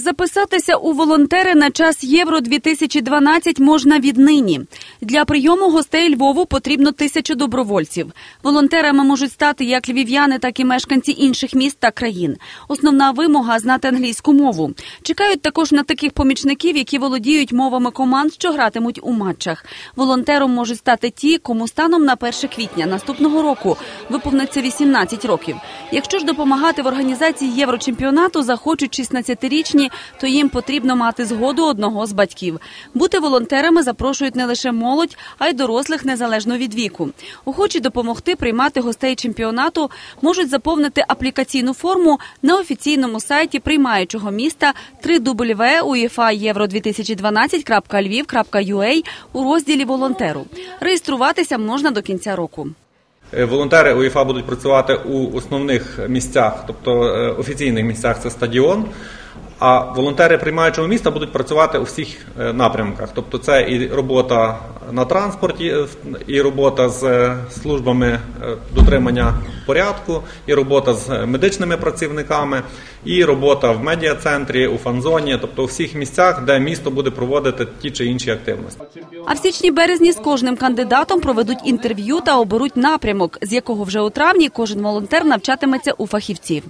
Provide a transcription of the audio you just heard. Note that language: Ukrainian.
Записатися у волонтери на час Євро 2012 можна віднині. Для прийому гостей Львову потрібно тисячу добровольців. Волонтерами можуть стати як львів'яни, так і мешканці інших міст та країн. Основна вимога знати англійську мову. Чекають також на таких помічників, які володіють мовами команд, що гратимуть у матчах. Волонтером можуть стати ті, кому станом на 1 квітня наступного року виповниться 18 років. Якщо ж допомагати в організації єврочемпіонату захочуть 16-річні, то їм потрібно мати згоду одного з батьків. Бути волонтерами запрошують не лише молодь, а й дорослих незалежно від віку. Охочі допомогти приймати гостей чемпіонату можуть заповнити аплікаційну форму на офіційному сайті приймаючого міста www.uefa-2012.lviv.ua у розділі волонтеру. Реєструватися можна до кінця року. Е, Волонтери УЄФА будуть працювати у основних місцях, тобто е, офіційних місцях це стадіон. А волонтери приймаючого міста будуть працювати у всіх е, напрямках. Тобто це і робота на транспорті, е, і робота з е, службами е, дотримання порядку, і робота з медичними працівниками, і робота в медіа-центрі, у фан-зоні, тобто у всіх місцях, де місто буде проводити ті чи інші активності. А в січні-березні з кожним кандидатом проведуть інтерв'ю та оберуть напрямок, з якого вже у травні кожен волонтер навчатиметься у фахівців.